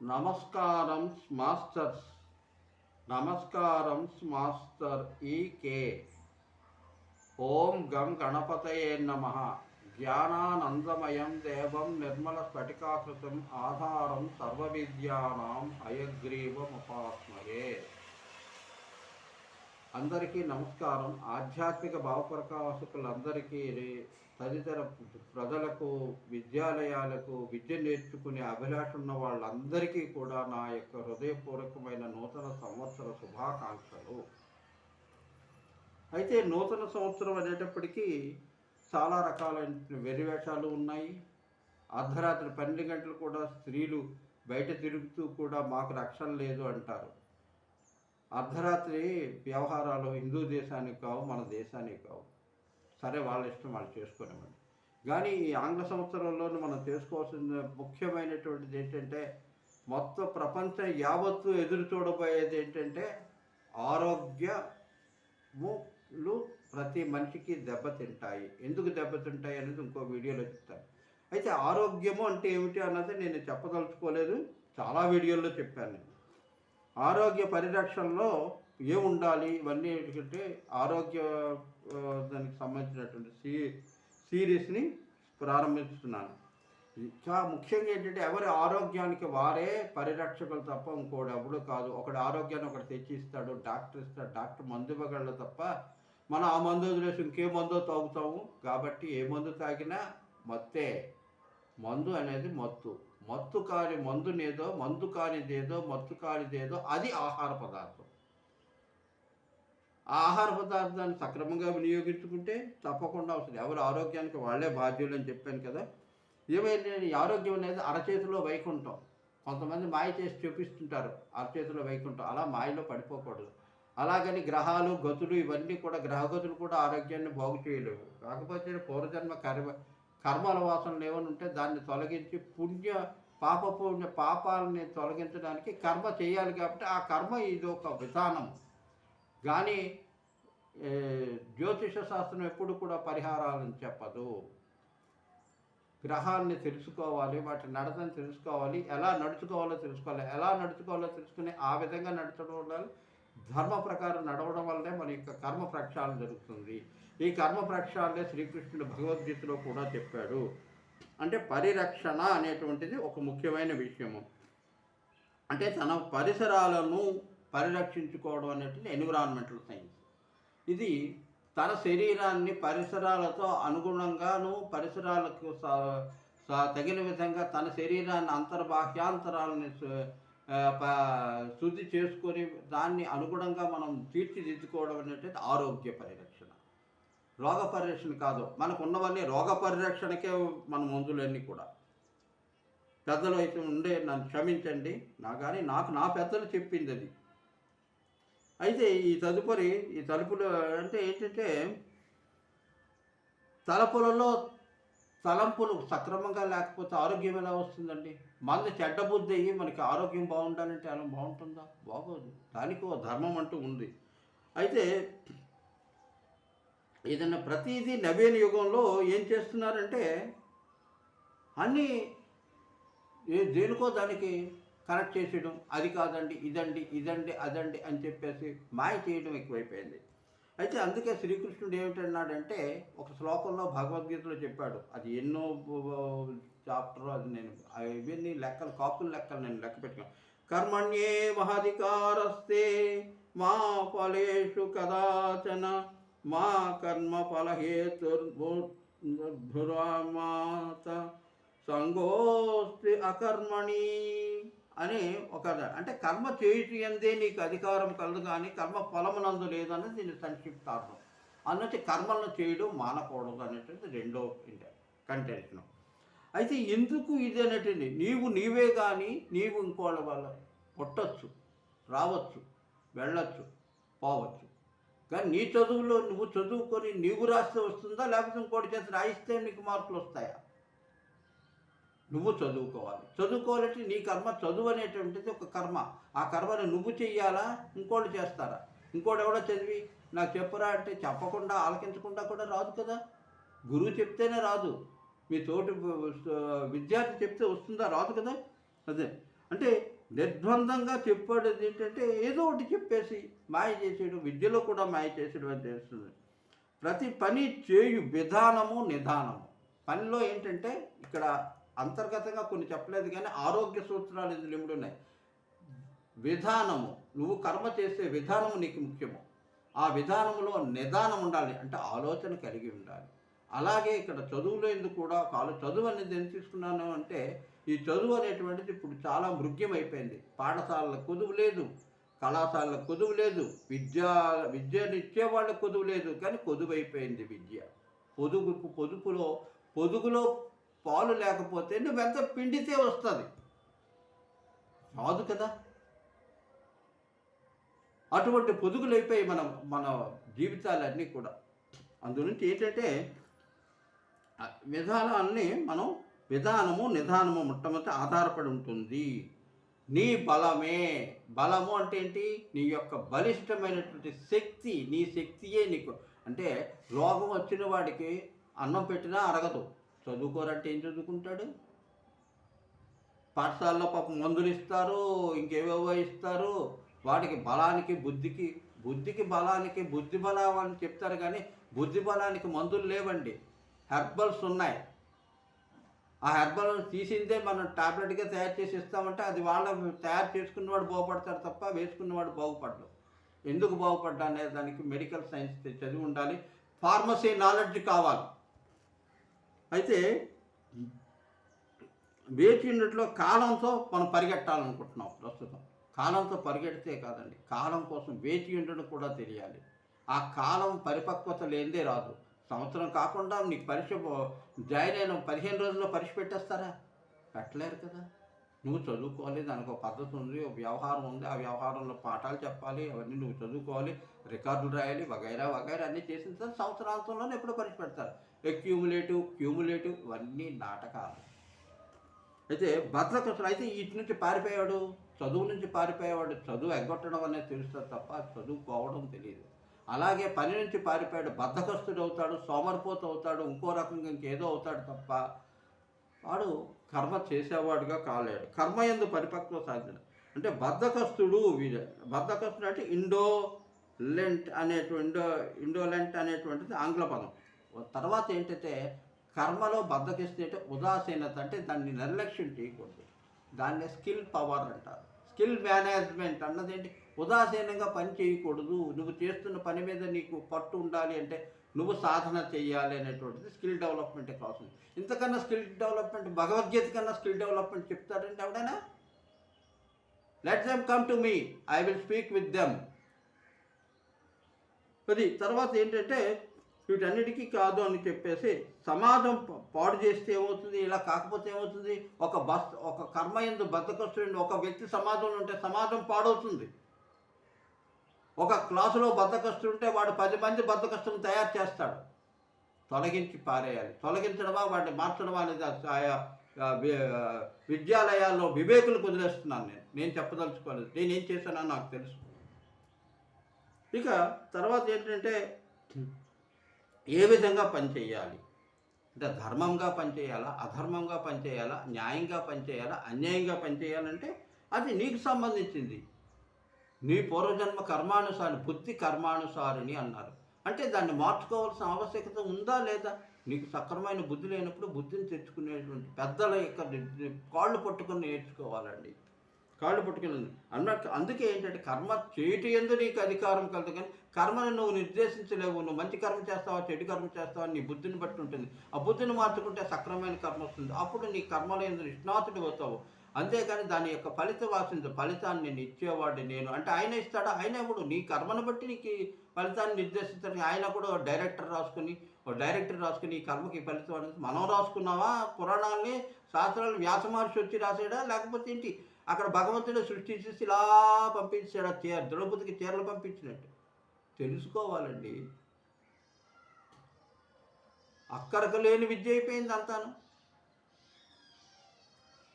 నమస్కారం మాస్టర్స్ నమస్కారం మాస్టర్ ఈకే ఓం గం గణపతయే నమ. జ్ఞానానందమయం దేవం నిర్మల స్ఫటికాకృతం ఆధారం సర్వ విద్యానాం హయగ్రీవముపాస్మయే అందరికీ నమస్కారం. ఆధ్యాత్మిక భావప్రకాశకులందరికీ తదితర ప్రజలకు విద్యాలయాలకు విద్య నేర్చుకునే అభిలాష ఉన్న వాళ్ళందరికీ కూడా నా యొక్క హృదయపూర్వకమైన నూతన సంవత్సర శుభాకాంక్షలు. అయితే నూతన సంవత్సరం అనేటప్పటికీ చాలా రకాలైన వెరివేషాలు ఉన్నాయి. అర్ధరాత్రి పన్నెండు గంటలు కూడా స్త్రీలు బయట తిరుగుతూ కూడా మాకు రక్షణ లేదు అంటారు. అర్ధరాత్రి వ్యవహారాలు హిందూ దేశానికి కావు మన దేశానికి కావు. సరే వాళ్ళ ఇష్టం వాళ్ళు చేసుకోనివ్వండి. కానీ ఈ ఆంగ్ల సంవత్సరంలో మనం చేసుకోవాల్సిన ముఖ్యమైనటువంటిది ఏంటంటే మొత్తం ప్రపంచం యావత్తు ఎదురు చూడబోయేది ఏంటంటే ఆరోగ్యములు ప్రతి మనిషికి దెబ్బతింటాయి. ఎందుకు దెబ్బతింటాయి అనేది ఇంకో వీడియోలో చెప్తాను. అయితే ఆరోగ్యము అంటే ఏమిటి అన్నది నేను చెప్పదలుచుకోలేదు. చాలా వీడియోల్లో చెప్పాను నేను. ఆరోగ్య పరిరక్షణలో ఏముండాలి? ఇవన్నీ ఏంటంటే ఆరోగ్య దానికి సంబంధించినటువంటి సీ సిరీస్ని ప్రారంభిస్తున్నాను. చాలా ముఖ్యంగా ఏంటంటే ఎవరి ఆరోగ్యానికి వారే పరిరక్షకులు తప్ప ఇంకోటి ఎవడు కాదు. ఒకటి ఆరోగ్యాన్ని ఒకటి తెచ్చి ఇస్తాడు డాక్టర్ ఇస్తాడు డాక్టర్ మందు ఇవ్వగలడు తప్ప మనం ఆ మందు వదిలేసి ఇంకే మందో తాగుతాము. కాబట్టి ఏ మందు తాగినా మత్తే. మందు అనేది మత్తు. మత్తు కాని మందునేదో మందు కానిదేదో మత్తు కానిదేదో అది ఆహార పదార్థం. ఆహార పదార్థాన్ని సక్రమంగా వినియోగించుకుంటే తప్పకుండా వస్తుంది. ఎవరు ఆరోగ్యానికి వాళ్ళే బాధ్యులు అని చెప్పాను కదా. ఏమైంది? ఆరోగ్యం అనేది అరచేతిలో వైకుంఠం. కొంతమంది మాయ చేసి చూపిస్తుంటారు అరచేతిలో వైకుంఠం. అలా మాయలో పడిపోకూడదు. అలాగని గ్రహాలు గతులు ఇవన్నీ కూడా గ్రహగతులు కూడా ఆరోగ్యాన్ని బాగు చేయలేవు. కాకపోతే పూర్వజన్మ కర్మ కర్మల వాసనలు ఏమైనా ఉంటే దాన్ని తొలగించి పుణ్య పాప పుణ్య పాపాలని తొలగించడానికి కర్మ చేయాలి కాబట్టి ఆ కర్మ ఇది ఒక విధానం. కానీ జ్యోతిష శాస్త్రం ఎప్పుడు కూడా పరిహారాలను చెప్పదు. గ్రహాలని తెలుసుకోవాలి వాటి నడతను తెలుసుకోవాలి ఎలా నడుచుకోవాలో తెలుసుకోవాలి ఎలా నడుచుకోవాలో తెలుసుకుని ఆ విధంగా నడచడం ఉండాలి. ధర్మ ప్రకారం నడవడం వల్లనే మన యొక్క కర్మ ప్రక్షాళన జరుగుతుంది. ఈ కర్మ ప్రక్షాళనే శ్రీకృష్ణుడు భగవద్గీతలో కూడా చెప్పాడు. అంటే పరిరక్షణ అనేటువంటిది ఒక ముఖ్యమైన విషయము. అంటే తన పరిసరాలను పరిరక్షించుకోవడం అనేటువంటి ఎన్విరాన్మెంటల్ సైన్స్. ఇది తన శరీరాన్ని పరిసరాలతో అనుగుణంగాను పరిసరాలకు తగిన విధంగా తన శరీరాన్ని అంతర్బాహ్యాంతరాలని శుద్ధి చేసుకొని దాన్ని అనుగుణంగా మనం తీర్చిదిద్దుకోవడం అనేటువంటి ఆరోగ్య పరిరక్షణ. రోగ పరిరక్షణ కాదు. మనకు ఉన్నవన్నీ రోగ పరిరక్షణకే మన మందులన్నీ కూడా. పెద్దలు అయితే ఉండే నన్ను క్షమించండి. నా కానీ నాకు నా పెద్దలు చెప్పింది అది. అయితే ఈ తదుపరి ఈ తలుపులు అంటే ఏంటంటే తలపులలో తలంపులు సక్రమంగా లేకపోతే ఆరోగ్యం ఎలా వస్తుందండి? మన చెడ్డ బుద్ధి అయ్యి మనకి ఆరోగ్యం బాగుండాలంటే అలా బాగుంటుందా? బాగోదు. దానికి ఓ ధర్మం అంటూ ఉంది. అయితే ఏదైనా ప్రతిదీ నవీన యుగంలో ఏం చేస్తున్నారంటే అన్నీ ఏ దేనికో దానికి కనెక్ట్ చేసేయడం. అది కాదండి ఇదండి ఇదండి అదండి అని చెప్పేసి మాయ చేయడం ఎక్కువైపోయింది. అయితే అందుకే శ్రీకృష్ణుడు ఏమిటన్నాడంటే ఒక శ్లోకంలో భగవద్గీతలో చెప్పాడు. అది ఎన్నో చాప్టర్ అది నేను ఇవన్నీ లెక్కలు కాపుల లెక్కలు నేను లెక్క పెట్టుకున్నాను. కర్మణ్యే మహాధికారస్తే మా ఫలేషు కదాచన మా కర్మ ఫలహేతుర్భురామాత సంగోస్తి అకర్మణి. అని ఒక అంటే కర్మ చేయుటి నీకు అధికారం కలదు కానీ కర్మ ఫలమునందు లేదన్నది దీని సంక్షిప్తార్థం. అన్నట్టు కర్మలను చేయడం మానకూడదు అనేటువంటి రెండో కంటెంట్ను. అయితే ఎందుకు ఇది అనేటువంటి నీవు నీవే కానీ నీవు ఇంకోళ్ళ వల్ల పుట్టచ్చు రావచ్చు వెళ్ళచ్చు పోవచ్చు. కానీ నీ చదువులో నువ్వు చదువుకొని నీవు రాస్తే వస్తుందా? లేకపోతే ఇంకోటి చేసి రాయిస్తే నీకు మార్కులు వస్తాయా నువ్వు చదువుకోవాలి. చదువుకోవాలంటే నీ కర్మ చదువు అనేటువంటిది ఒక కర్మ. ఆ కర్మని నువ్వు చెయ్యాలా? ఇంకోటి చేస్తారా? ఇంకోటి ఎవడో చదివి నాకు చెప్పురా అంటే చెప్పకుండా ఆలకించకుండా కూడా రాదు కదా. గురువు చెప్తేనే రాదు. మీ తోటి విద్యార్థి చెప్తే వస్తుందా? రాదు కదా. అదే. అంటే నిర్బంధంగా చెప్పేది ఏంటంటే ఏదో ఒకటి చెప్పేసి మాయ చేసేయడం విద్యలో కూడా మాయ చేసేయడం అని తెలుస్తుంది. ప్రతి పని చేయు విధానము నిదానము పనిలో ఏంటంటే ఇక్కడ అంతర్గతంగా కొన్ని చెప్పలేదు కానీ ఆరోగ్య సూత్రాలు ఇది ఇమిడి ఉన్నాయి? విధానము. నువ్వు కర్మ చేసే విధానము నీకు ముఖ్యము. ఆ విధానంలో నిదానం ఉండాలి. అంటే ఆలోచన కలిగి ఉండాలి. అలాగే ఇక్కడ చదువులో కూడా కాలు చదువు అనేది ఎందుకు తీసుకున్నాను అంటే ఈ చదువు అనేటువంటిది ఇప్పుడు చాలా మృగ్యమైపోయింది. పాఠశాలల కొదువు లేదు. కళాశాలల కొదువు లేదు. విద్యా విద్యనిచ్చే వాళ్ళ కొదువు లేదు. కానీ కొదువు అయిపోయింది విద్య. పొదుగు పొదుపులో పొదుగులో పాలు లేకపోతే నువ్వెంత పిండితే వస్తుంది. రాదు కదా. అటువంటి పొదుగులైపోయి మన మన జీవితాలన్నీ కూడా. అందునుంచి ఏంటంటే విధానాన్ని మనం విధానము నిదానము మొట్టమొదటి ఆధారపడి ఉంటుంది. నీ బలమే. బలము అంటే ఏంటి? నీ యొక్క బలిష్టమైనటువంటి శక్తి. నీ శక్తియే నీకు. అంటే రోగం వచ్చిన వాడికి అన్నం పెట్టినా అరగదు. చదువుకోరంటే ఏం చదువుకుంటాడు? పాఠశాలలో పాపం మందులు ఇస్తారు ఇంకేవేవో ఇస్తారు. వాడికి బలానికి బుద్ధికి బుద్ధికి బలానికి బుద్ధి బలం అని చెప్తారు కానీ బుద్ధి బలానికి మందులు లేవండి. హెర్బల్స్ ఉన్నాయి. ఆ హెర్బల్ తీసిందే మనం టాబ్లెట్గా తయారు చేసి ఇస్తామంటే అది వాళ్ళ తయారు చేసుకున్నవాడు బాగుపడతాడు తప్ప వేసుకున్నవాడు బాగుపడడు. ఎందుకు బాగుపడ్డా అనే దానికి మెడికల్ సైన్స్ చదివి ఉండాలి. ఫార్మసీ నాలెడ్జ్ కావాలి. అయితే వేచి ఉండట్లో కాలంతో మనం పరిగెట్టాలనుకుంటున్నాం ప్రస్తుతం. కాలంతో పరిగెడితే కాదండి కాలం కోసం వేచి ఉండడం కూడా తెలియాలి. ఆ కాలం పరిపక్వత లేనిదే రాదు. సంవత్సరం కాకుండా నీకు పరీక్ష జాయిన్ అయిన పదిహేను రోజుల్లో పరీక్ష పెట్టేస్తారా? పెట్టలేరు కదా. నువ్వు చదువుకోవాలి దానికి ఒక పద్ధతి ఉంది ఒక వ్యవహారం ఉంది ఆ వ్యవహారంలో పాఠాలు చెప్పాలి అవన్నీ నువ్వు చదువుకోవాలి రికార్డులు రాయాలి వగైరా వగైరా అన్నీ చేసిన తర్వాత సంవత్సరాంతంలోనే ఎప్పుడో పరీక్ష పెడతారు. ఎక్యూములేటివ్ క్యూములేటివ్ ఇవన్నీ నాటకాలు. అయితే భద్రకృష్ణుడు అయితే ఇటు నుంచి పారిపోయాడు చదువు నుంచి పారిపోయేవాడు చదువు ఎగ్గొట్టడం అనేది తెలుస్తుంది తప్ప చదువుకోవడం తెలియదు. అలాగే పని నుంచి పారిపోయాడు బద్దకస్తుడు అవుతాడు సోమరిపోతు అవుతాడు ఇంకో రకంగా ఇంకేదో అవుతాడు తప్ప వాడు కర్మ చేసేవాడుగా కాలేడు. కర్మ ఎందు పరిపక్వ సాధన అంటే బద్ధకస్తుడు వీడు. బద్ధకస్తుడు అంటే ఇండో లెంట్ అనేటువంటి ఇండో ఇండోలెంట్ అనేటువంటిది ఆంగ్ల పదం. తర్వాత ఏంటంటే కర్మలో బద్దకిస్తే ఉదాసీనత అంటే దాన్ని నిర్లక్ష్యం చేయకూడదు. దాన్ని స్కిల్ పవర్ అంటారు. స్కిల్ మేనేజ్మెంట్ అన్నది ఏంటి? ఉదాసీనంగా పని చేయకూడదు. నువ్వు చేస్తున్న పని మీద నీకు పట్టు ఉండాలి అంటే నువ్వు సాధన చేయాలి అనేటువంటిది స్కిల్ డెవలప్మెంట్ కావాల్సింది ఇంతకన్నా స్కిల్ డెవలప్మెంట్ భగవద్గీత కన్నా స్కిల్ డెవలప్మెంట్ చెప్తాడంటే ఎవడైనా? Let them come to me I will speak with them అది తర్వాత ఏంటంటే వీటన్నిటికీ కాదు అని చెప్పేసి సమాజం పాడు చేస్తే ఏమవుతుంది? ఇలా కాకపోతే ఏమవుతుంది? ఒక బస్ ఒక కర్మ ఎందు బద్దకస్తుడు ఒక వ్యక్తి సమాజంలో ఉంటే సమాజం పాడవుతుంది. ఒక క్లాసులో బద్దకస్తుడు ఉంటే వాడు పది మంది బద్దకస్తులను తయారు చేస్తాడు. తొలగించి పారేయాలి. తొలగించడమా వాడిని మార్చడమా అనేది ఆ- ఆయా వి- విద్యాలయాల్లో వివేకులు వదిలేస్తున్నాను నేను. నేను చెప్పదలుచుకోలేదు. నేను ఏం చేశానో నాకు తెలుసు. ఇక తర్వాత ఏంటంటే ఏ విధంగా పనిచేయాలి? అంటే ధర్మంగా పనిచేయాలా? అధర్మంగా పనిచేయాలా? న్యాయంగా పనిచేయాలా? అన్యాయంగా పనిచేయాలంటే అది నీకు సంబంధించింది. నీ పూర్వజన్మ కర్మానుసారి బుద్ధి కర్మానుసారిని అన్నారు. అంటే దాన్ని మార్చుకోవాల్సిన ఆవశ్యకత ఉందా లేదా? నీకు సక్రమైన బుద్ధి లేనప్పుడు బుద్ధిని తెచ్చుకునేటువంటి పెద్దల యొక్క కాళ్ళు పట్టుకొని నేర్చుకోవాలండి. కాళ్ళు పట్టుకుని అన్నట్టు అందుకే ఏంటంటే కర్మ చేయటి ఎందు నీకు అధికారం కలదు కానీ కర్మను నువ్వు నిర్దేశించలేవు. నువ్వు మంచి కర్మ చేస్తావా చెడు కర్మ చేస్తావా నీ బుద్ధిని బట్టి ఉంటుంది. ఆ బుద్ధిని మార్చుకుంటే సక్రమైన కర్మ వస్తుంది. అప్పుడు నీ కర్మల ఎందు నిష్ణాతుడు అవుతావు. అంతేగాని దాని యొక్క ఫలితం వాసించు ఫలితాన్ని నేను ఇచ్చేవాడు నేను. అంటే ఆయన ఇస్తాడా? ఆయన ఇప్పుడు నీ కర్మను బట్టి నీకు ఫలితాన్ని నిర్దేశించడానికి ఆయన కూడా డైరెక్టర్ రాసుకుని ఓ డైరెక్టర్ రాసుకుని ఈ కర్మకి ఫలితం అనేది మనం రాసుకున్నావా? పురాణాలని శాస్త్రాలు వ్యాస మహర్షి వచ్చి రాసాడా లేకపోతే ఏంటి? అక్కడ భగవంతుడు సృష్టించేసి ఇలా పంపించాడా? చీర ద్రౌపదికి చీరలు పంపించినట్టు. తెలుసుకోవాలండి. అక్కరకు లేని విద్య అయిపోయింది అంతాను.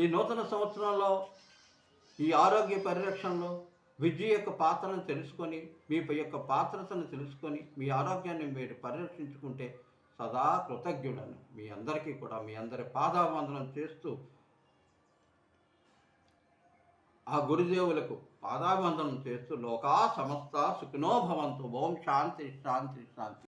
ఈ నూతన సంవత్సరంలో ఈ ఆరోగ్య పరిరక్షణలో విద్య యొక్క పాత్రను తెలుసుకొని మీ యొక్క పాత్రతను తెలుసుకొని మీ ఆరోగ్యాన్ని మీరు పరిరక్షించుకుంటే సదా కృతజ్ఞుడను. మీ అందరికీ కూడా మీ అందరి పాదావందనం చేస్తూ ఆ గురుదేవులకు పాదావందనం చేస్తూ లోకా సమస్త సుఖినోభవంతు ఓం శాంతి శాంతి శాంతి.